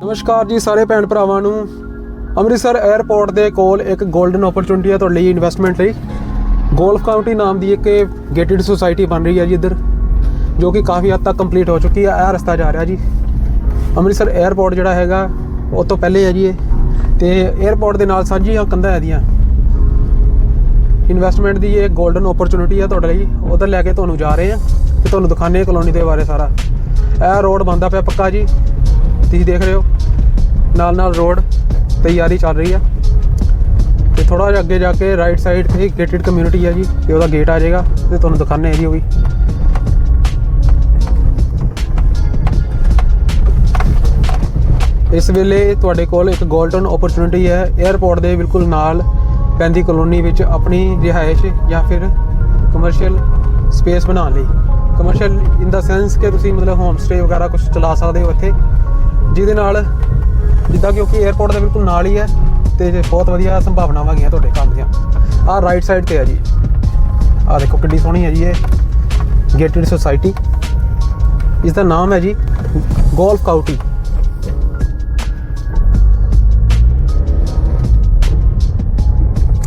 ਨਮਸਕਾਰ ਜੀ ਸਾਰੇ ਭੈਣ ਭਰਾਵਾਂ ਨੂੰ। ਅੰਮ੍ਰਿਤਸਰ 에ਅਰਪੋਰਟ ਦੇ ਕੋਲ ਇੱਕ 골ਡਨ ਓਪਰਚੁਨਿਟੀ ਹੈ ਤੁਹਾਡੇ ਲਈ ਇਨਵੈਸਟਮੈਂਟ ਲਈ। ਗੋਲਫ ਕਾਉਂਟੀ ਨਾਮ ਦੀ ਇੱਕ ਗੇਟਡ ਸੁਸਾਇਟੀ ਬਣ ਰਹੀ ਹੈ ਜੀ ਇੱਧਰ, ਜੋ ਕਿ ਕਾਫੀ ਹੱਦ ਤੱਕ ਕੰਪਲੀਟ ਹੋ ਚੁੱਕੀ ਹੈ, ਇਹ ਰਸਤਾ ਜਾ ਰਿਹਾ ਜੀ। ਅੰਮ੍ਰਿਤਸਰ 에ਅਰਪੋਰਟ ਜਿਹੜਾ ਹੈਗਾ, ਉਹ ਤੋਂ ਪਹਿਲੇ ਹੈ ਜੀ ਇਹ। ਤੇ 에ਅਰਪੋਰਟ ਦੇ ਨਾਲ ਸਾਂਝੀਆਂ ਕੰਧਾਂ ਇਹਦੀਆਂ। ਇਨਵੈਸਟਮੈਂਟ ਦੀ ਇਹ 골ਡਨ ਓਪਰਚੁਨਿਟੀ ਹੈ ਤੁਹਾਡੇ ਲਈ। ਉਧਰ ਲੈ ਕੇ ਤੁਹਾਨੂੰ ਜਾ ਰਹੇ ਆ ਤੇ ਤੁਹਾਨੂੰ ਦਿਖਾਣੇ ਕਲੋਨੀ ਦੇ ਬਾਰੇ ਸਾਰਾ। ਇਹ ਰੋਡ ਬੰਦਾ ਪਿਆ ਪੱਕਾ ਜੀ। ਤੁਸੀਂ ਦੇਖ ਰਹੇ ਹੋ। ਨਾਲ ਨਾਲ ਰੋਡ ਤਿਆਰੀ ਚੱਲ ਰਹੀ ਆ। ਤੇ ਥੋੜਾ ਜਿਹਾ ਅੱਗੇ ਜਾ ਕੇ ਰਾਈਟ ਸਾਈਡ ਤੇ ਗੇਟਡ ਕਮਿਊਨਿਟੀ ਹੈ ਜੀ, ਤੇ ਉਹਦਾ ਗੇਟ ਆ ਜਾਏਗਾ, ਤੇ ਤੁਹਾਨੂੰ ਦਿਖਾਣੇ ਜੀ ਉਹ ਵੀ। ਇਸ ਵੇਲੇ ਤੁਹਾਡੇ ਕੋਲ ਇੱਕ 골ਡਨ ਓਪਰਚੁਨਿਟੀ ਹੈ। 에ਅਰਪੋਰਟ ਦੇ ਬਿਲਕੁਲ ਨਾਲ ਪੈਂਦੀ ਕਲੋਨੀ ਵਿੱਚ ਆਪਣੀ ਰਿਹਾਇਸ਼ ਜਾਂ ਫਿਰ ਕਮਰਸ਼ੀਅਲ ਸਪੇਸ ਬਣਾਉਣ ਲਈ। ਕਮਰਸ਼ੀਅਲ ਇਨ ਦਾ ਸੈਂਸ ਕਿ ਤੁਸੀਂ ਮਤਲਬ ਹੋਮ ਸਟੇ ਵਗੈਰਾ ਕੁਝ ਚਲਾ ਸਕਦੇ ਹੋ ਇੱਥੇ। ਜਿਹਦੇ ਨਾਲ ਜਿੱਦਾਂ ਕਿਉਂਕਿ 에ਅਰਪੋਰਟ ਦੇ ਬਿਲਕੁਲ ਨਾਲ ਹੀ ਹੈ ਤੇ ਬਹੁਤ ਵਧੀਆ ਸੰਭਾਵਨਾਵਾਂ ਹੈਗੀਆਂ ਤੁਹਾਡੇ ਕੰਮ ਦੀਆਂ। ਆਹ ਰਾਈਟ ਸਾਈਡ ਤੇ ਹੈ ਜੀ। ਆਹ ਦੇਖੋ ਕਿੰਨੀ ਸੋਹਣੀ ਹੈ ਜੀ ਇਹ। ਗੇਟਡ ਸੁਸਾਇਟੀ ਇਸ ਦਾ ਨਾਮ ਹੈ ਜੀ ਗੋਲਫ ਕਾਊਟੀ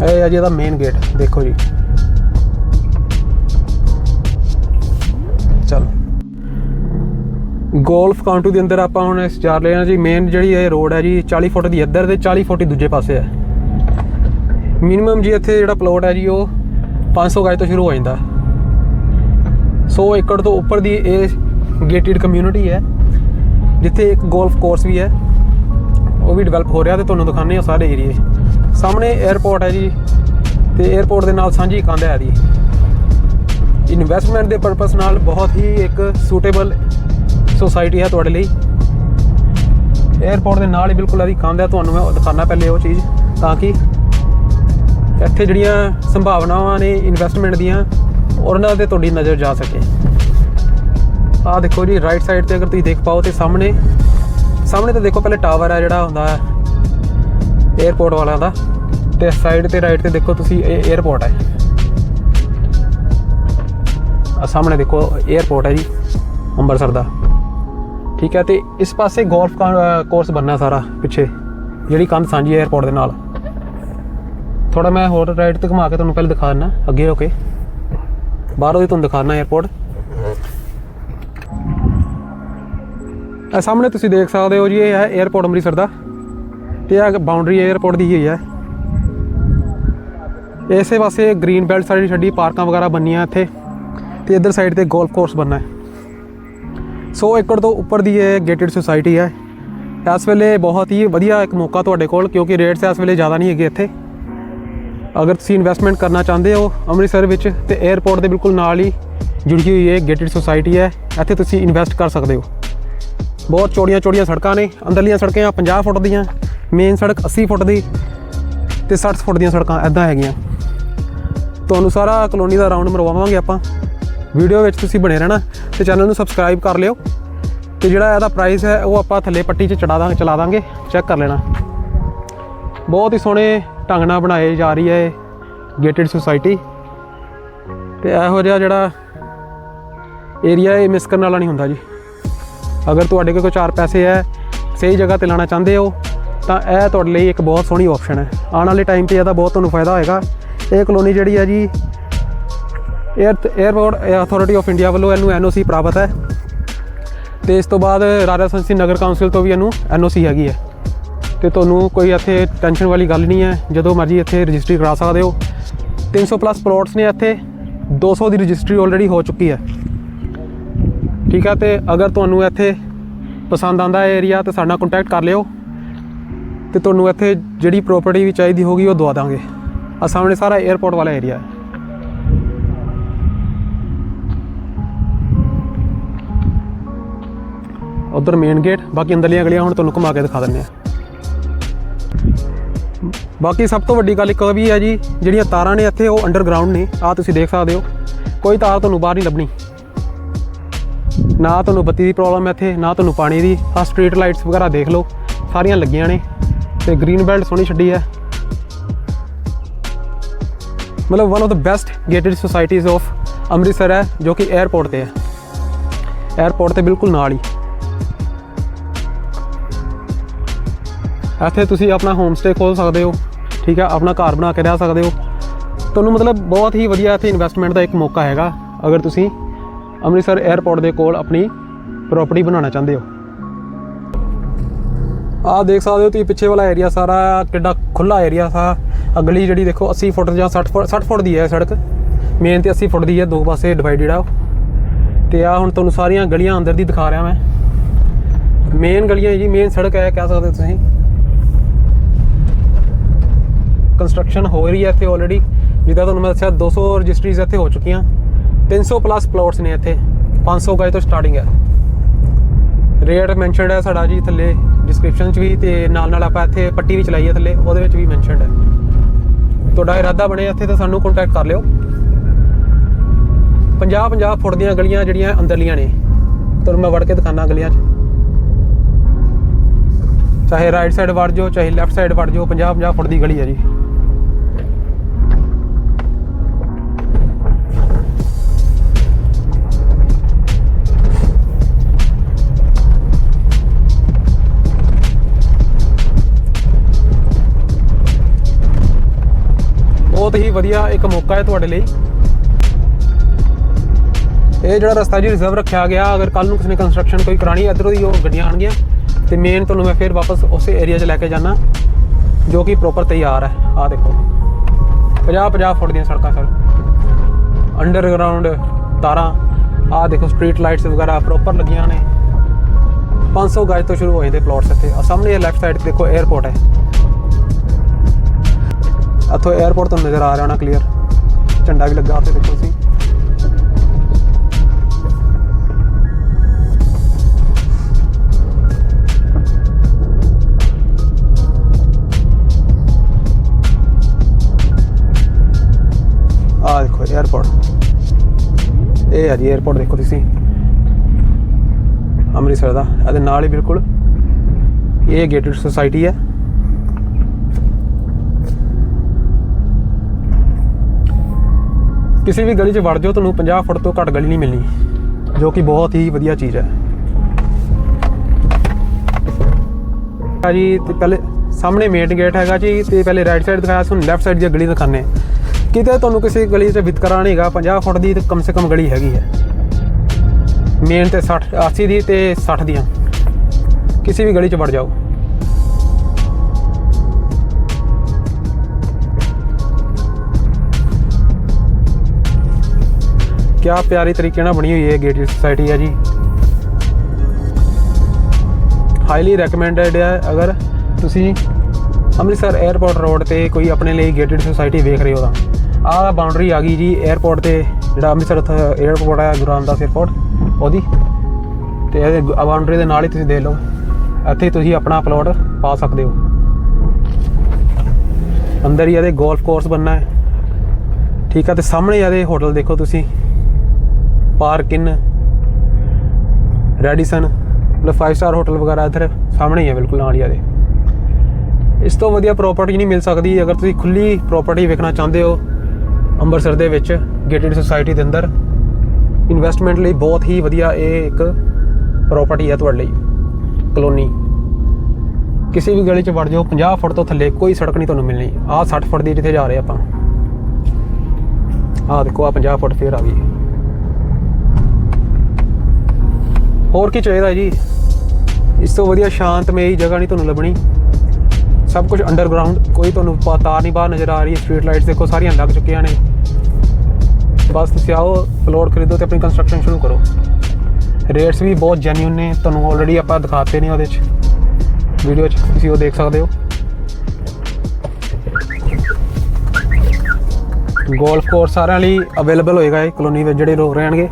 ਇਹ ਹੈ ਜੀ ਇਹਦਾ ਮੇਨ ਗੇਟ ਦੇਖੋ ਜੀ। ਗੋਲਫ ਕਾਉਂਟੀ ਦੇ ਅੰਦਰ ਆਪਾਂ ਹੁਣ ਇਸ ਜਾ ਰਹੇ ਹਾਂ ਜੀ ਮੇਨ ਜਿਹੜੀ ਇਹ ਰੋਡ ਹੈ ਜੀ 40 ਫੁੱਟ ਦੀ ਇੱਧਰ ਤੇ 40 ਫੁੱਟ ਦੀ ਦੂਜੇ ਪਾਸੇ ਹੈ। ਮਿਨੀਮਮ ਜੀ ਇੱਥੇ ਜਿਹੜਾ ਪਲੋਟ ਹੈ ਜੀ, ਉਹ 500 ਗਜ ਤੋਂ ਸ਼ੁਰੂ ਹੋ ਜਾਂਦਾ। 100 ਏਕੜ ਤੋਂ ਉੱਪਰ ਦੀ ਇਹ ਗੇਟਡ ਕਮਿਊਨਿਟੀ ਹੈ, ਜਿੱਥੇ ਇੱਕ ਗੋਲਫ ਕੋਰਸ ਵੀ ਹੈ। ਉਹ ਵੀ ਡਿਵੈਲਪ ਹੋ ਰਿਹਾ ਤੇ ਤੁਹਾਨੂੰ ਦਿਖਾਣੇ ਆ ਸਾਰੇ ਏਰੀਏ ਸਾਹਮਣੇ 에ਅਰਪੋਰਟ ਹੈ ਜੀ, ਤੇ 에ਅਰਪੋਰਟ ਦੇ ਨਾਲ ਸਾਂਝੀ ਕੰਧ ਹੈ ਜੀ। ਇਨਵੈਸਟਮੈਂਟ ਦੇ ਪਰਪਸ ਨਾਲ ਬਹੁਤ ਹੀ ਇੱਕ ਸੂਟੇਬਲ ਸੋਸਾਇਟੀ ਹੈ ਤੁਹਾਡੇ ਲਈ। 에어ਪੋਰਟ ਦੇ ਨਾਲ ਹੀ ਬਿਲਕੁਲ ਇਹਦੀ ਕੰਧ ਹੈ, ਤੁਹਾਨੂੰ ਮੈਂ ਦਿਖਾਣਾ ਪਹਿਲੇ ਉਹ ਚੀਜ਼, ਤਾਂ ਕਿ ਇੱਥੇ ਜਿਹੜੀਆਂ ਸੰਭਾਵਨਾਵਾਂ ਨੇ ਇਨਵੈਸਟਮੈਂਟ ਦੀਆਂ, ਉਹਨਾਂ ਤੇ ਤੁਹਾਡੀ ਨਜ਼ਰ ਜਾ ਸਕੇ। ਆਹ ਦੇਖੋ ਜੀ ਰਾਈਟ ਸਾਈਡ ਤੇ ਅਗਰ ਤੁਸੀਂ ਦੇਖ ਪਾਓ ਤੇ ਸਾਹਮਣੇ ਸਾਹਮਣੇ ਤਾਂ ਦੇਖੋ ਪਹਿਲੇ ਟਾਵਰ ਆ ਜਿਹੜਾ ਹੁੰਦਾ ਹੈ 에어ਪੋਰਟ ਵਾਲਿਆਂ ਦਾ, ਤੇ ਸਾਈਡ ਤੇ ਰਾਈਟ ਤੇ ਦੇਖੋ ਤੁਸੀਂ ਇਹ 에어ਪੋਰਟ ਹੈ। ਆ ਸਾਹਮਣੇ ਦੇਖੋ 에어ਪੋਰਟ ਹੈ ਜੀ, ਅੰਮ੍ਰਿਤਸਰ ਦਾ। ਠੀਕ ਹੈ, ਤੇ ਇਸ ਪਾਸੇ ਗੋਲਫ ਕੋਰਸ ਬੰਨਾ ਸਾਰਾ ਪਿੱਛੇ, ਜਿਹੜੀ ਕੰਧ ਸਾਂਝੀ 에ਅਰਪੋਰਟ ਦੇ ਨਾਲ। ਥੋੜਾ ਮੈਂ ਹੋਰ ਰਾਈਟ ਤੇ ਘੁਮਾ ਕੇ ਤੁਹਾਨੂੰ ਪਹਿਲੇ ਦਿਖਾਣਾ ਅੱਗੇ ਹੋ ਕੇ। ਬਾਹਰੋਂ ਹੀ ਤੁਹਾਨੂੰ ਦਿਖਾਣਾ 에ਅਰਪੋਰਟ ਆ ਸਾਹਮਣੇ ਤੁਸੀਂ ਦੇਖ ਸਕਦੇ ਹੋ ਜੀ, ਇਹ ਹੈ 에ਅਰਪੋਰਟ ਅੰਮ੍ਰਿਤਸਰ ਦਾ। ਤੇ ਇਹ ਬਾਉਂਡਰੀ 에ਅਰਪੋਰਟ ਦੀ ਹੀ ਹੈ। ਇਸੇ ਪਾਸੇ ਗ੍ਰੀਨ ਬੈਲਟ ਸਾਰੀ ਛੱਡੀ, ਪਾਰਕਾਂ ਵਗੈਰਾ ਬੰਨੀਆਂ ਇੱਥੇ। ਤੇ ਇਧਰ ਸਾਈਡ ਤੇ ਗੋਲਫ ਕੋਰਸ ਬੰਨਾ ਹੈ। 100 ਏਕੜ ਤੋਂ ਉੱਪਰ ਦੀ ਇਹ ਗੇਟਡ ਸੁਸਾਇਟੀ ਹੈ। ਇਸ ਵੇਲੇ ਬਹੁਤ ਹੀ ਵਧੀਆ ਇੱਕ ਮੌਕਾ ਤੁਹਾਡੇ ਕੋਲ, ਕਿਉਂਕਿ ਰੇਟਸ ਇਸ ਵੇਲੇ ਜ਼ਿਆਦਾ ਨਹੀਂ ਹੈਗੇ ਇੱਥੇ। ਅਗਰ ਤੁਸੀਂ ਇਨਵੈਸਟਮੈਂਟ ਕਰਨਾ ਚਾਹੁੰਦੇ ਹੋ ਅੰਮ੍ਰਿਤਸਰ ਵਿੱਚ, ਤੇ 에ਅਰਪੋਰਟ ਦੇ ਬਿਲਕੁਲ ਨਾਲ ਹੀ ਜੁੜੀ ਹੋਈ ਇਹ ਗੇਟਡ ਸੁਸਾਇਟੀ ਹੈ। ਇੱਥੇ ਤੁਸੀਂ ਇਨਵੈਸਟ ਕਰ ਸਕਦੇ ਹੋ। ਬਹੁਤ ਚੌੜੀਆਂ ਚੌੜੀਆਂ ਸੜਕਾਂ ਨੇ, ਅੰਦਰਲੀਆਂ ਸੜਕਾਂ 50 ਫੁੱਟ ਦੀਆਂ ਮੇਨ ਸੜਕ 80 ਫੁੱਟ ਦੀ ਤੇ 60 ਫੁੱਟ ਦੀਆਂ ਸੜਕਾਂ ਐਦਾਂ ਹੈਗੀਆਂ। ਤੁਹਾਨੂੰ ਸਾਰਾ ਕਲੋਨੀ ਦਾ ਰਾਉਂਡ ਮਰਵਾਵਾਂਗੇ ਆਪਾਂ। ਵੀਡੀਓ ਵਿੱਚ ਤੁਸੀਂ ਬਣੇ ਰਹਿਣਾ ਤੇ ਚੈਨਲ ਨੂੰ ਸਬਸਕ੍ਰਾਈਬ ਕਰ ਲਿਓ। ਤੇ ਜਿਹੜਾ ਇਹਦਾ ਪ੍ਰਾਈਸ ਹੈ, ਉਹ ਆਪਾਂ ਥੱਲੇ ਪੱਟੀ 'ਚ ਚੜਾ ਦਾਂਗੇ ਚਲਾ ਦਾਂਗੇ। ਚੈੱਕ ਕਰ ਲੈਣਾ। ਬਹੁਤ ਹੀ ਸੋਹਣੇ ਢੰਗ ਨਾਲ ਬਣਾਏ ਜਾ ਰਹੀ ਹੈ ਇਹ ਗੇਟਡ ਸੁਸਾਇਟੀ ਤੇ ਇਹੋ ਜਿਹਾ ਜਿਹੜਾ ਏਰੀਆ ਇਹ ਮਿਸ ਕਰਨ ਵਾਲਾ ਨਹੀਂ ਹੁੰਦਾ ਜੀ। ਅਗਰ ਤੁਹਾਡੇ ਕੋਲ ਕੋਈ ਚਾਰ ਪੈਸੇ ਹੈ, ਸਹੀ ਜਗ੍ਹਾ ਤੇ ਲਾਣਾ ਚਾਹੁੰਦੇ ਹੋ, ਤਾਂ ਇਹ ਤੁਹਾਡੇ ਲਈ ਇੱਕ ਬਹੁਤ ਸੋਹਣੀ ਆਪਸ਼ਨ ਹੈ। ਆਉਣ ਵਾਲੇ ਟਾਈਮ ਤੇ ਇਹਦਾ ਬਹੁਤ ਤੁਹਾਨੂੰ ਫਾਇਦਾ ਹੋਏਗਾ। ਇਹ ਕਲੋਨੀ ਜਿਹੜੀ ਹੈ ਜੀ air airport authority of India ਵੱਲੋਂ ਇਹਨੂੰ ਐਨਓਸੀ ਪ੍ਰਾਪਤ ਹੈ। ਤੇ ਇਸ ਤੋਂ ਬਾਅਦ ਰਾਜਸਥਾਨ ਸਿੰਘ ਨਗਰ ਕਾਉਂਸਲ ਤੋਂ ਵੀ ਇਹਨੂੰ ਐਨਓਸੀ ਹੈਗੀ ਹੈ। ਤੇ ਤੁਹਾਨੂੰ ਕੋਈ ਇੱਥੇ ਟੈਨਸ਼ਨ ਵਾਲੀ ਗੱਲ ਨਹੀਂ ਹੈ, ਜਦੋਂ ਮਰਜ਼ੀ ਇੱਥੇ ਰਜਿਸਟਰੀ ਕਰਾ ਸਕਦੇ ਹੋ। 300 ਪਲੱਸ ਪਲੋਟਸ ਨੇ ਇੱਥੇ 200 ਦੀ ਰਜਿਸਟਰੀ ਆਲਰੇਡੀ ਹੋ ਚੁੱਕੀ ਹੈ। ਠੀਕ ਹੈ, ਤੇ ਅਗਰ ਤੁਹਾਨੂੰ ਇੱਥੇ ਪਸੰਦ ਆਂਦਾ ਹੈ ਏਰੀਆ ਤੇ ਸਾਡਾ ਕੰਟੈਕਟ ਕਰ ਲਿਓ। ਤੇ ਤੁਹਾਨੂੰ ਇੱਥੇ ਜਿਹੜੀ ਪ੍ਰਾਪਰਟੀ ਵੀ ਚਾਹੀਦੀ ਹੋਗੀ, ਉਹ ਦਵਾ ਦਾਂਗੇ। ਆ ਸਾਹਮਣੇ ਸਾਰਾ 에어ਪੋਰਟ ਵਾਲਾ ਏਰੀਆ ਹੈ। ਉਧਰ ਮੇਨ ਗੇਟ ਬਾਕੀ ਅੰਦਰਲੀਆਂ ਗਲੀਆਂ ਹੁਣ ਤੁਹਾਨੂੰ ਘੁਮਾ ਕੇ ਦਿਖਾ ਦਿੰਦੇ ਆ ਬਾਕੀ ਸਭ ਤੋਂ ਵੱਡੀ ਗੱਲ ਇੱਕ ਵੀ ਹੈ ਜੀ, ਜਿਹੜੀਆਂ ਤਾਰਾਂ ਨੇ ਇੱਥੇ, ਉਹ ਅੰਡਰਗਰਾਉਂਡ ਨੇ। ਆ ਤੁਸੀਂ ਦੇਖ ਸਕਦੇ ਹੋ। ਕੋਈ ਤਾਰ ਤੁਹਾਨੂੰ ਬਾਹਰ ਨਹੀਂ ਲੱਭਣੀ। ਨਾ ਤੁਹਾਨੂੰ ਬੱਤੀ ਦੀ ਪ੍ਰੋਬਲਮ ਹੈ ਇੱਥੇ, ਨਾ ਤੁਹਾਨੂੰ ਪਾਣੀ ਦੀ। ਆ ਸਟਰੀਟ ਲਾਈਟਸ ਵਗੈਰਾ ਦੇਖ ਲਓ। ਸਾਰੀਆਂ ਲੱਗੀਆਂ ਨੇ ਤੇ ਗ੍ਰੀਨ ਬੈਲਟ ਸੋਹਣੀ ਛੱਡੀ ਹੈ। ਮਤਲਬ one of the best gated societies of Amritsar ਹੈ, ਜੋ ਕਿ 에ਅਰਪੋਰਟ ਤੇ ਹੈ। 에ਅਰਪੋਰਟ ਤੇ ਬਿਲਕੁਲ ਨਾਲ ਹੀ। ਇੱਥੇ ਤੁਸੀਂ ਆਪਣਾ ਹੋਮ ਸਟੇ ਖੋਲ ਸਕਦੇ ਹੋ, ਠੀਕ ਹੈ ਆਪਣਾ ਘਰ ਬਣਾ ਕੇ ਰਹਿ ਸਕਦੇ ਹੋ। ਤੁਹਾਨੂੰ ਮਤਲਬ ਬਹੁਤ ਹੀ ਵਧੀਆ ਇੱਥੇ ਇਨਵੈਸਟਮੈਂਟ ਦਾ ਇੱਕ ਮੌਕਾ ਹੈਗਾ, ਅਗਰ ਤੁਸੀਂ ਅੰਮ੍ਰਿਤਸਰ 에ਅਰਪੋਰਟ ਦੇ ਕੋਲ ਆਪਣੀ ਪ੍ਰਾਪਰਟੀ ਬਣਾਉਣਾ ਚਾਹੁੰਦੇ ਹੋ। ਆਹ ਦੇਖ ਸਕਦੇ ਹੋ ਤੁਸੀਂ ਪਿੱਛੇ ਵਾਲਾ ਏਰੀਆ ਸਾਰਾ, ਕਿੱਡਾ ਖੁੱਲਾ ਏਰੀਆ ਸਾ ਅਗਲੀ ਜਿਹੜੀ ਦੇਖੋ 80 ਫੁੱਟ ਜਾਂ 60 ਫੁੱਟ 60 ਫੁੱਟ ਦੀ ਹੈ ਸੜਕ। ਮੇਨ ਤੇ 80 ਫੁੱਟ ਦੀ ਹੈ, ਦੋ ਪਾਸੇ ਡਿਵਾਈਡਡ ਆ ਉਹ। ਤੇ ਆ ਹੁਣ ਤੁਹਾਨੂੰ ਸਾਰੀਆਂ ਗਲੀਆਂ ਅੰਦਰ ਦੀ ਦਿਖਾ ਰਿਹਾ ਮੈਂ। ਮੇਨ ਗਲੀਆਂ ਜੀ ਮੇਨ ਸੜਕ ਹੈ ਕਹਿ ਸਕਦੇ ਹੋ ਤੁਸੀਂ। ਕੰਸਟਰਕਸ਼ਨ ਹੋ ਰਹੀ ਹੈ ਇੱਥੇ ਆਲਰੇਡੀ ਜਿੱਦਾਂ ਤੁਹਾਨੂੰ ਮੈਂ ਦੱਸਿਆ 200 ਰਜਿਸਟਰੀਜ਼ ਇੱਥੇ ਹੋ ਚੁੱਕੀਆਂ। 300 ਪਲੱਸ ਪਲਾਟਸ ਨੇ ਇੱਥੇ। 500 ਗਜ ਤੋਂ ਸਟਾਰਟਿੰਗ ਹੈ। ਰੇਟ ਮੈਂਸ਼ਨਡ ਹੈ ਸਾਡਾ ਜੀ ਥੱਲੇ ਡਿਸਕ੍ਰਿਪਸ਼ਨ 'ਚ ਵੀ ਤੇ ਨਾਲ ਨਾਲ ਆਪਾਂ ਇੱਥੇ ਪੱਟੀ ਵੀ ਚਲਾਈ ਹੈ ਥੱਲੇ, ਉਹਦੇ ਵਿੱਚ ਵੀ ਮੈਂਸ਼ਨਡ ਹੈ। ਤੁਹਾਡਾ ਇਰਾਦਾ ਬਣੇ ਇੱਥੇ ਤਾਂ ਸਾਨੂੰ ਕੰਟੈਕਟ ਕਰ ਲਿਓ। 50 50 ਫੁੱਟ ਦੀਆਂ ਗਲੀਆਂ ਜਿਹੜੀਆਂ ਅੰਦਰਲੀਆਂ ਨੇ, ਤੁਹਾਨੂੰ ਮੈਂ ਵੜ ਕੇ ਦਿਖਾਣਾ ਗਲੀਆਂ 'ਚ। ਚਾਹੇ ਰਾਈਟ ਸਾਈਡ ਵੜ ਜਾਓ, ਚਾਹੇ ਲੈਫਟ ਸਾਈਡ ਵੜ ਜਾਓ 50 50 ਫੁੱਟ ਦੀ ਗਲੀ ਹੈ ਜੀ। ਬਹੁਤ ਹੀ ਵਧੀਆ ਇੱਕ ਮੌਕਾ ਹੈ ਤੁਹਾਡੇ ਲਈ। ਇਹ ਜਿਹੜਾ ਰਸਤਾ ਜੀ ਰਿਜ਼ਰਵ ਰੱਖਿਆ ਗਿਆ, ਅਗਰ ਕੱਲ ਨੂੰ ਕਿਸੇ ਨੇ ਕੰਸਟਰਕਸ਼ਨ ਕੋਈ ਕਰਾਣੀ ਹੈ, ਇੱਧਰੋਂ ਦੀ ਉਹ ਗੱਡੀਆਂ ਆਣਗੀਆਂ ਤੇ ਮੇਨ ਤੁਹਾਨੂੰ ਮੈਂ ਫਿਰ ਵਾਪਸ ਉਸੇ ਏਰੀਆ 'ਚ ਲੈ ਕੇ ਜਾਣਾ ਜੋ ਕਿ ਪ੍ਰੋਪਰ ਤਿਆਰ ਹੈ। ਆਹ ਦੇਖੋ। 50 50 ਫੁੱਟ ਦੀਆਂ ਸੜਕਾਂ ਸਰ ਅੰਡਰਗਰਾਉਂਡ ਤਾਰਾਂ। ਆਹ ਦੇਖੋ ਸਟਰੀਟ ਲਾਈਟਸ ਵਗੈਰਾ ਪ੍ਰੋਪਰ ਲੱਗੀਆਂ ਨੇ। 500 ਗਜ ਤੋਂ ਸ਼ੁਰੂ ਹੋ ਜਾਂਦੇ ਪਲਾਟਸ ਇੱਥੇ। ਆ ਸਾਹਮਣੇ ਲੈਫਟ ਸਾਈਡ ਤੇ ਦੇਖੋ 에ਅਰਪੋਰਟ ਹੈ। ਇੱਥੋਂ 에어ਪੋਰਟ ਤੋਂ ਨਜ਼ਰ ਆ ਰਿਹਾ ਹੋਣਾ ਕਲੀਅਰ ਝੰਡਾ ਵੀ ਲੱਗਾ ਉੱਥੇ ਦੇਖੋ ਸੀ ਆ ਦੇਖੋ 에어ਪੋਰਟ ਇਹ ਹੈ ਜੀ 에어ਪੋਰਟ ਦੇਖੋ ਤੁਸੀਂ। ਅੰਮ੍ਰਿਤਸਰ ਦਾ। ਇਹਦੇ ਨਾਲ ਹੀ ਬਿਲਕੁਲ ਇਹ ਗੇਟਡ ਸੋਸਾਇਟੀ ਹੈ। ਕਿਸੇ ਵੀ ਗਲੀ 'ਚ ਵੜ ਜਾਓ, ਤੁਹਾਨੂੰ 50 ਫੁੱਟ ਤੋਂ ਘੱਟ ਗਲੀ ਨਹੀਂ ਮਿਲਣੀ, ਜੋ ਕਿ ਬਹੁਤ ਹੀ ਵਧੀਆ ਚੀਜ਼ ਹੈ। ਆ ਜੀ ਤੇ ਪਹਿਲੇ ਸਾਹਮਣੇ ਮੇਨ ਗੇਟ ਹੈਗਾ ਜੀ, ਤੇ ਪਹਿਲੇ ਰਾਈਟ ਸਾਈਡ ਦਿਖਾਇਆ, ਤੁਹਾਨੂੰ ਲੈਫਟ ਸਾਈਡ ਦੀ ਗਲੀ ਦਿਖਾਣੇ ਕਿਤੇ ਤੁਹਾਨੂੰ ਕਿਸੇ ਗਲੀ 'ਚ ਵਿਤਕਰਾ ਨਹੀਂ ਹੈਗਾ 50 ਫੁੱਟ ਦੀ ਤੇ ਕਮ ਸੇ ਕਮ ਗਲੀ ਹੈਗੀ ਹੈ। ਮੇਨ ਤੇ 60 80 ਦੀ ਤੇ 60 ਦੀਆਂ। ਕਿਸੇ ਵੀ ਗਲੀ 'ਚ ਵੜ ਜਾਓ। ਕਿਆ ਪਿਆਰੀ ਤਰੀਕੇ ਨਾਲ ਬਣੀ ਹੋਈ ਹੈ ਗੇਟਿਡ ਸੋਸਾਇਟੀ ਹੈ ਜੀ। ਹਾਈਲੀ ਰეკਮੈਂਡਡ ਹੈ ਅਗਰ ਤੁਸੀਂ ਅੰਮ੍ਰਿਤਸਰ 에어ਪੋਰਟ ਰੋਡ ਤੇ ਕੋਈ ਆਪਣੇ ਲਈ ਗੇਟਿਡ ਸੋਸਾਇਟੀ ਵੇਖ ਰਹੇ ਹੋ ਤਾਂ ਆਹ ਬਾਉਂਡਰੀ ਆ ਗਈ ਜੀ 에어ਪੋਰਟ ਤੇ, ਜਿਹੜਾ ਅੰਮ੍ਰਿਤਸਰ 에어ਪੋਰਟ ਹੈ ਗੁਰੂ ਰਾਮਦਾਸ 에어ਪੋਰਟ ਉਹਦੀ ਤੇ ਇਹ ਬਾਉਂਡਰੀ ਦੇ ਨਾਲ ਹੀ ਤੁਸੀਂ ਦੇਖ ਲਓ। ਇੱਥੇ ਤੁਸੀਂ ਆਪਣਾ ਪਲਾਟ ਪਾ ਸਕਦੇ ਹੋ। ਅੰਦਰ ਹੀ ਇਹਦੇ ਗੋਲਫ ਕੋਰਸ ਬੰਨਾ ਹੈ। ਠੀਕ ਆ, ਤੇ ਸਾਹਮਣੇ ਇਹਦੇ ਹੋਟਲ ਦੇਖੋ ਤੁਸੀਂ। ਪਾਰਕ ਇਨ ਰੈਡੀਸਨ, ਮਤਲਬ 5 ਸਟਾਰ ਹੋਟਲ ਵਗੈਰਾ ਇੱਧਰ ਸਾਹਮਣੇ ਹੀ ਹੈ ਬਿਲਕੁਲ ਨਾਲ ਹੀ ਇਹਦੇ। ਇਸ ਤੋਂ ਵਧੀਆ ਪ੍ਰਾਪਰਟੀ ਨਹੀਂ ਮਿਲ ਸਕਦੀ, ਅਗਰ ਤੁਸੀਂ ਖੁੱਲੀ ਪ੍ਰਾਪਰਟੀ ਵੇਖਣਾ ਚਾਹੁੰਦੇ ਹੋ ਅੰਮ੍ਰਿਤਸਰ ਦੇ ਵਿੱਚ ਗੇਟਡ ਸੁਸਾਇਟੀ ਦੇ ਅੰਦਰ ਇਨਵੈਸਟਮੈਂਟ ਲਈ ਬਹੁਤ ਹੀ ਵਧੀਆ ਇਹ ਇੱਕ ਪ੍ਰਾਪਰਟੀ ਹੈ ਤੁਹਾਡੇ ਲਈ, ਕਲੋਨੀ। ਕਿਸੇ ਵੀ ਗਲੀ 'ਚ ਵੜ ਜਾਓ 50 ਫੁੱਟ ਤੋਂ ਥੱਲੇ ਕੋਈ ਸੜਕ ਨਹੀਂ ਤੁਹਾਨੂੰ ਮਿਲਣੀ। ਆਹ 60 ਫੁੱਟ ਦੀ ਜਿੱਥੇ ਜਾ ਰਹੇ ਆਪਾਂ। ਆਹ ਦੇਖੋ ਆ 50 ਫੁੱਟ ਫੇਰ ਆ ਗਈ। ਹੋਰ ਕੀ ਚਾਹੀਦਾ ਜੀ? ਇਸ ਤੋਂ ਵਧੀਆ ਸ਼ਾਂਤਮਈ ਜਗ੍ਹਾ ਨਹੀਂ ਤੁਹਾਨੂੰ ਲੱਭਣੀ। ਸਭ ਕੁਝ ਅੰਡਰਗਰਾਉਂਡ ਕੋਈ ਤੁਹਾਨੂੰ ਪਾ- ਤਾਰ ਨਹੀਂ ਬਾਹਰ ਨਜ਼ਰ ਆ ਰਹੀ ਸਟਰੀਟ ਲਾਈਟਸ ਦੇਖੋ, ਸਾਰੀਆਂ ਲੱਗ ਚੁੱਕੀਆਂ ਨੇ। ਬਸ ਤੁਸੀਂ ਆਓ ਪਲੋਟ ਖਰੀਦੋ ਤੇ ਆਪਣੀ ਕੰਸਟਰਕਸ਼ਨ ਸ਼ੁਰੂ ਕਰੋ। ਰੇਟਸ ਵੀ ਬਹੁਤ ਜੈਨੂਇਨ ਨੇ, ਤੁਹਾਨੂੰ ਆਲਰੇਡੀ ਆਪਾਂ ਦਿਖਾਤੇ ਨੇ ਉਹਦੇ 'ਚ। ਵੀਡੀਓ 'ਚ, ਤੁਸੀਂ ਉਹ ਦੇਖ ਸਕਦੇ ਹੋ। ਗੋਲਫ ਕੋਰਸ ਸਾਰਿਆਂ ਲਈ ਅਵੇਲੇਬਲ ਹੋਏਗਾ ਇਹ ਕਲੋਨੀ ਵਿੱਚ, ਜਿਹੜੇ ਲੋਕ ਰਹਿਣਗੇ।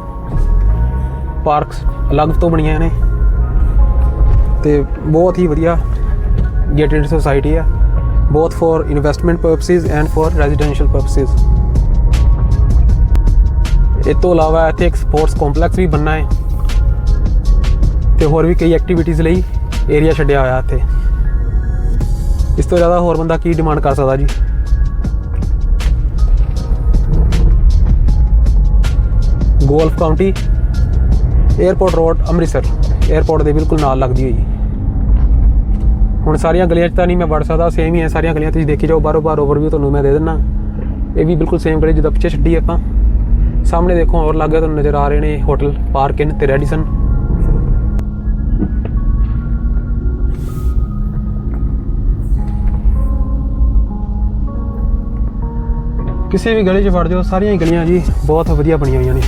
ਪਾਰਕਸ ਅਲੱਗ ਤੋਂ ਬਣੀਆਂ ਨੇ। ਤੇ ਬਹੁਤ ਹੀ ਵਧੀਆ ਗੇਟਡ ਸੋਸਾਇਟੀ ਹੈ both for investment purposes and for residential purposes. ਇਹ ਤੋਂ ਇਲਾਵਾ ਇੱਥੇ ਇੱਕ ਸਪੋਰਟਸ ਕੰਪਲੈਕਸ ਵੀ ਬਣਨਾ ਹੈ। ਤੇ ਹੋਰ ਵੀ ਕਈ ਐਕਟੀਵਿਟੀਜ਼ ਲਈ ਏਰੀਆ ਛੱਡਿਆ ਹੋਇਆ ਇੱਥੇ। ਇਸ ਤੋਂ ਜ਼ਿਆਦਾ ਹੋਰ ਬੰਦਾ ਕੀ ਡਿਮਾਂਡ ਕਰ ਸਕਦਾ ਜੀ? Golf county airport road Amritsar. Airport ਦੇ ਬਿਲਕੁਲ ਨਾਲ ਲੱਗਦੀ ਹੋਈ। ਹੁਣ ਸਾਰੀਆਂ ਗਲੀਆਂ 'ਚ ਤਾਂ ਨਹੀਂ ਮੈਂ ਵੜ ਸਕਦਾ ਸੇਮ ਹੀ ਹੈ, ਸਾਰੀਆਂ ਗਲੀਆਂ ਤੁਸੀਂ ਦੇਖੀ ਜਾਓ ਬਾਰੋ ਬਾਰ ਓਵਰਵਿਊ ਤੁਹਾਨੂੰ ਮੈਂ ਦੇ ਦਿੰਦਾ। ਇਹ ਵੀ ਬਿਲਕੁਲ ਸੇਮ ਗਲੀ, ਜਿੱਦਾਂ ਪਿੱਛੇ ਛੱਡੀ ਆਪਾਂ। ਸਾਹਮਣੇ ਦੇਖੋ, ਹੋਰ ਲੱਗੇ ਤੁਹਾਨੂੰ ਨਜ਼ਰ ਆ ਰਹੇ ਨੇ ਹੋਟਲ ਪਾਰਕ ਇਨ ਤੇ ਰੈਡੀਸਨ ਕਿਸੇ ਵੀ ਗਲੀ 'ਚ ਵੜ ਜਾਓ, ਸਾਰੀਆਂ ਗਲੀਆਂ ਜੀ ਬਹੁਤ ਵਧੀਆ ਬਣੀਆਂ ਹੋਈਆਂ ਨੇ।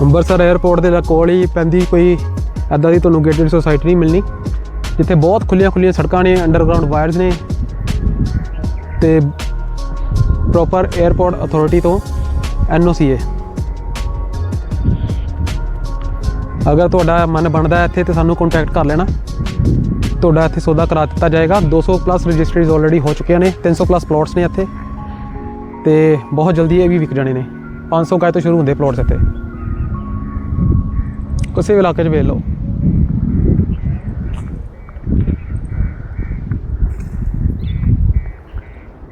ਅੰਮ੍ਰਿਤਸਰ 에ਅਰਪੋਰਟ ਦੇ ਕੋਲ ਹੀ ਪੈਂਦੀ ਕੋਈ ਐਦਾਂ ਦੀ ਤੁਹਾਨੂੰ ਗੇਟਡ ਸੋਸਾਇਟੀ ਨਹੀਂ ਮਿਲਣੀ। ਜਿੱਥੇ ਬਹੁਤ ਖੁੱਲੀਆਂ ਖੁੱਲੀਆਂ ਸੜਕਾਂ ਨੇ ਅੰਡਰਗਰਾਉਂਡ ਵਾਇਰਸ ਨੇ ਤੇ ਪ੍ਰੋਪਰ 에ਅਰਪੋਰਟ ਅਥਾਰਟੀ ਤੋਂ ਐਨਓਸੀ ਹੈ ਅਗਰ ਤੁਹਾਡਾ ਮਨ ਬਣਦਾ ਇੱਥੇ ਤੇ ਸਾਨੂੰ ਕੰਟੈਕਟ ਕਰ ਲੈਣਾ। ਤੁਹਾਡਾ ਇੱਥੇ ਸੌਦਾ ਕਰਾ ਦਿੱਤਾ ਜਾਏਗਾ। 200 ਪਲੱਸ ਰਜਿਸਟਰੀਜ਼ ਆਲਰੇਡੀ ਹੋ ਚੁੱਕੀਆਂ ਨੇ 300 ਪਲੱਸ ਪਲਾਟਸ ਨੇ ਇੱਥੇ। ਤੇ ਬਹੁਤ ਜਲਦੀ ਇਹ ਵੀ ਵਿਕ ਜਾਣੇ ਨੇ। 500 ਗਾਇ ਤੋਂ ਸ਼ੁਰੂ ਹੁੰਦੇ ਪਲਾਟਸ ਇੱਥੇ। ਕਿਸੇ ਵੀ ਇਲਾਕੇ 'ਚ ਵੇਚ ਲਓ।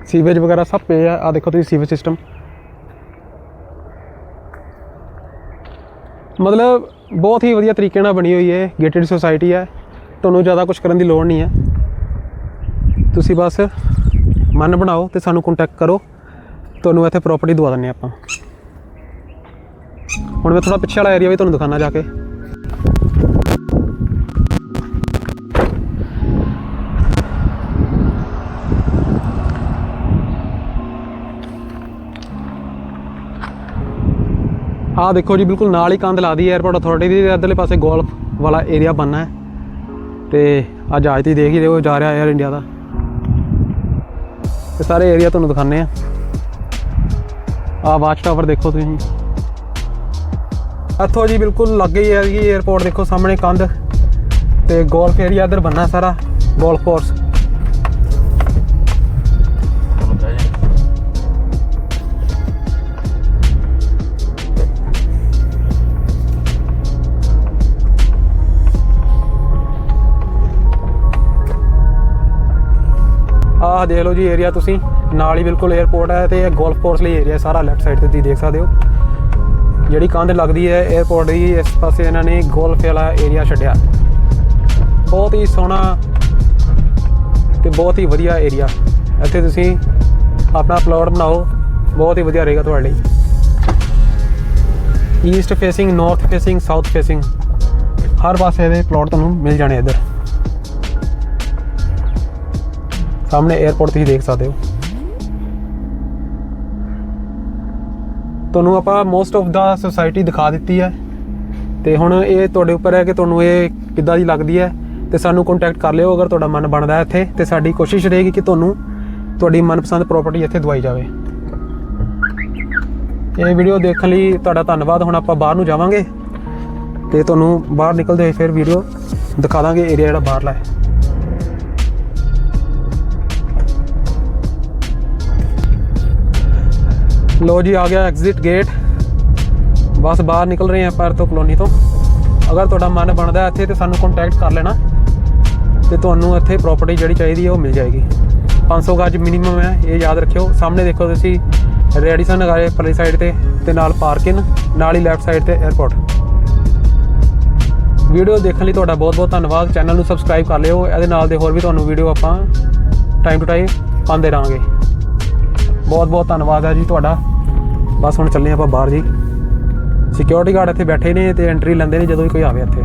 ਸੀਵੇਜ ਵਗੈਰਾ ਸਭ ਪਏ ਆ। ਆ ਦੇਖੋ ਤੁਸੀਂ ਸੀਵੇਜ ਸਿਸਟਮ ਮਤਲਬ ਬਹੁਤ ਹੀ ਵਧੀਆ ਤਰੀਕੇ ਨਾਲ ਬਣੀ ਹੋਈ ਹੈ। ਗੇਟਡ ਸੁਸਾਇਟੀ ਹੈ। ਤੁਹਾਨੂੰ ਜ਼ਿਆਦਾ ਕੁਝ ਕਰਨ ਦੀ ਲੋੜ ਨਹੀਂ ਹੈ। ਤੁਸੀਂ ਬਸ ਮਨ ਬਣਾਓ ਤੇ ਸਾਨੂੰ ਕੰਟੈਕਟ ਕਰੋ। ਤੁਹਾਨੂੰ ਇੱਥੇ ਪ੍ਰਾਪਰਟੀ ਦਵਾ ਦਿੰਦੇ ਹਾਂ ਆਪਾਂ। ਹੁਣ ਮੈਂ ਥੋੜਾ ਪਿੱਛੇ ਵਾਲਾ ਏਰੀਆ ਵੀ ਤੁਹਾਨੂੰ ਦਿਖਾਣਾ ਜਾ ਕੇ। ਆਹ ਦੇਖੋ ਜੀ, ਬਿਲਕੁਲ ਨਾਲ ਹੀ ਕੰਧ ਲਾ ਦੀ 에ਅਰਪੋਰਟ ਅਥਾਰਟੀ ਦੀ ਤੇ ਪਾਸੇ ਗੋਲਫ ਵਾਲਾ ਏਰੀਆ ਬਣਨਾ ਹੈ। ਤੇ ਅੱਜ ਜਹਾਜ਼ ਤੁਸੀਂ ਦੇਖ ਹੀ ਰਹੇ ਹੋ, ਜਾ ਰਿਹਾ 에ਅਰ ਇੰਡੀਆ ਦਾ। ਤੇ ਸਾਰੇ ਏਰੀਆ ਤੁਹਾਨੂੰ ਦਿਖਾਣੇ ਆ ਆ ਵਾਚ ਟਾਵਰ ਦੇਖੋ ਤੁਸੀਂ। ਇੱਥੋਂ ਜੀ ਬਿਲਕੁਲ ਲੱਗੇ ਹੀ ਹੈ ਜੀ 에ਅਰਪੋਰਟ ਦੇਖੋ ਸਾਹਮਣੇ ਕੰਧ ਤੇ ਗੋਲਫ ਏਰੀਆ ਇੱਧਰ ਬਣਨਾ ਸਾਰਾ ਗੋਲਫ ਕੋਰਸ ਆਹ ਦੇਖ ਲਓ ਜੀ ਏਰੀਆ ਤੁਸੀਂ, ਨਾਲ ਹੀ ਬਿਲਕੁਲ 에ਅਰਪੋਰਟ ਹੈ ਤੇ ਇਹ ਗੋਲਫ ਕੋਰਸ ਲਈ ਏਰੀਆ ਸਾਰਾ ਲੈਫਟ ਸਾਈਡ ਤੇ ਤੁਸੀਂ ਦੇਖ ਸਕਦੇ ਹੋ। ਜਿਹੜੀ ਕੰਧ ਲੱਗਦੀ ਹੈ 에ਅਰਪੋਰਟ ਦੀ, ਇਸ ਪਾਸੇ ਇਹਨਾਂ ਨੇ ਗੋਲਫ ਵਾਲਾ ਏਰੀਆ ਛੱਡਿਆ। ਬਹੁਤ ਹੀ ਸੋਹਣਾ ਤੇ ਬਹੁਤ ਹੀ ਵਧੀਆ ਏਰੀਆ ਇੱਥੇ ਤੁਸੀਂ ਆਪਣਾ ਪਲਾਟ ਬਣਾਓ, ਬਹੁਤ ਹੀ ਵਧੀਆ ਰਹੇਗਾ ਤੁਹਾਡੇ ਲਈ। East facing north facing south facing ਹਰ ਪਾਸੇ ਦੇ ਪਲਾਟ ਤੁਹਾਨੂੰ ਮਿਲ ਜਾਣੇ ਇੱਧਰ। ਸਾਹਮਣੇ 에ਅਰਪੋਰਟ ਤੁਸੀਂ ਦੇਖ ਸਕਦੇ ਹੋ। ਤੁਹਾਨੂੰ ਆਪਾਂ ਮੋਸਟ ਆਫ ਦਾ ਸੋਸਾਇਟੀ ਦਿਖਾ ਦਿੱਤੀ ਹੈ। ਤੇ ਹੁਣ ਇਹ ਤੁਹਾਡੇ ਉੱਪਰ ਹੈ ਕਿ ਤੁਹਾਨੂੰ ਇਹ ਕਿੱਦਾਂ ਦੀ ਲੱਗਦੀ ਹੈ। ਤੇ ਸਾਨੂੰ ਕੰਟੈਕਟ ਕਰ ਲਿਓ ਅਗਰ ਤੁਹਾਡਾ ਮਨ ਬਣਦਾ ਹੈ ਇੱਥੇ। ਤੇ ਸਾਡੀ ਕੋਸ਼ਿਸ਼ ਰਹੇਗੀ ਕਿ ਤੁਹਾਨੂੰ ਤੁਹਾਡੀ ਮਨਪਸੰਦ ਪ੍ਰਾਪਰਟੀ ਇੱਥੇ ਦਵਾਈ ਜਾਵੇ। ਇਹ ਵੀਡੀਓ ਦੇਖਣ ਲਈ ਤੁਹਾਡਾ ਧੰਨਵਾਦ। ਹੁਣ ਆਪਾਂ ਬਾਹਰ ਨੂੰ ਜਾਵਾਂਗੇ। ਤੇ ਤੁਹਾਨੂੰ ਬਾਹਰ ਨਿਕਲਦੇ ਹੋਏ ਫਿਰ ਵੀਡੀਓ ਦਿਖਾ ਦਾਂਗੇ। ਏਰੀਆ ਜਿਹੜਾ ਬਾਹਰਲਾ ਹੈ। ਲੋ ਜੀ, ਆ ਗਿਆ ਐਗਜ਼ਿਟ ਗੇਟ ਬਸ ਬਾਹਰ ਨਿਕਲ ਰਹੇ ਹਾਂ ਪਰ ਤੋਂ ਕਲੋਨੀ ਤੋਂ। ਅਗਰ ਤੁਹਾਡਾ ਮਨ ਬਣਦਾ ਇੱਥੇ, ਤੇ ਸਾਨੂੰ ਕੰਟੈਕਟ ਕਰ ਲੈਣਾ। ਤੇ ਤੁਹਾਨੂੰ ਇੱਥੇ ਪ੍ਰਾਪਰਟੀ ਜਿਹੜੀ ਚਾਹੀਦੀ ਹੈ ਉਹ ਮਿਲ ਜਾਏਗੀ। 500 ਗਜ ਮਿਨੀਮਮ ਹੈ ਇਹ ਯਾਦ ਰੱਖਿਓ। ਸਾਹਮਣੇ ਦੇਖੋ ਤੁਸੀਂ, ਰੈਡੀਸਨ ਨਗਾਰੇ ਪਰਲੀ ਸਾਈਡ ਤੇ ਤੇ ਨਾਲ ਪਾਰਕਿੰਗ ਨਾਲ ਹੀ ਲੈਫਟ ਸਾਈਡ ਤੇ 에ਅਰਪੋਰਟ ਵੀਡੀਓ ਦੇਖਣ ਲਈ ਤੁਹਾਡਾ ਬਹੁਤ ਬਹੁਤ ਧੰਨਵਾਦ। ਚੈਨਲ ਨੂੰ ਸਬਸਕ੍ਰਾਈਬ ਕਰ ਲਿਓ। ਇਹਦੇ ਨਾਲ ਦੇ ਹੋਰ ਵੀ ਤੁਹਾਨੂੰ ਵੀਡੀਓ ਆਪਾਂ ਟਾਈਮ ਟੂ ਟਾਈਮ ਪਾਉਂਦੇ ਰਹਾਂਗੇ। ਬਹੁਤ ਬਹੁਤ ਧੰਨਵਾਦ ਹੈ ਜੀ ਤੁਹਾਡਾ। ਬਸ ਹੁਣ ਚੱਲੇ ਆਪਾਂ ਬਾਹਰ ਜੀ। ਸਿਕਿਉਰਿਟੀ ਗਾਰਡ ਇੱਥੇ ਬੈਠੇ ਨੇ ਤੇ ਐਂਟਰੀ ਲੈਂਦੇ ਨੇ ਜਦੋਂ ਵੀ ਕੋਈ ਆਵੇ ਇੱਥੇ।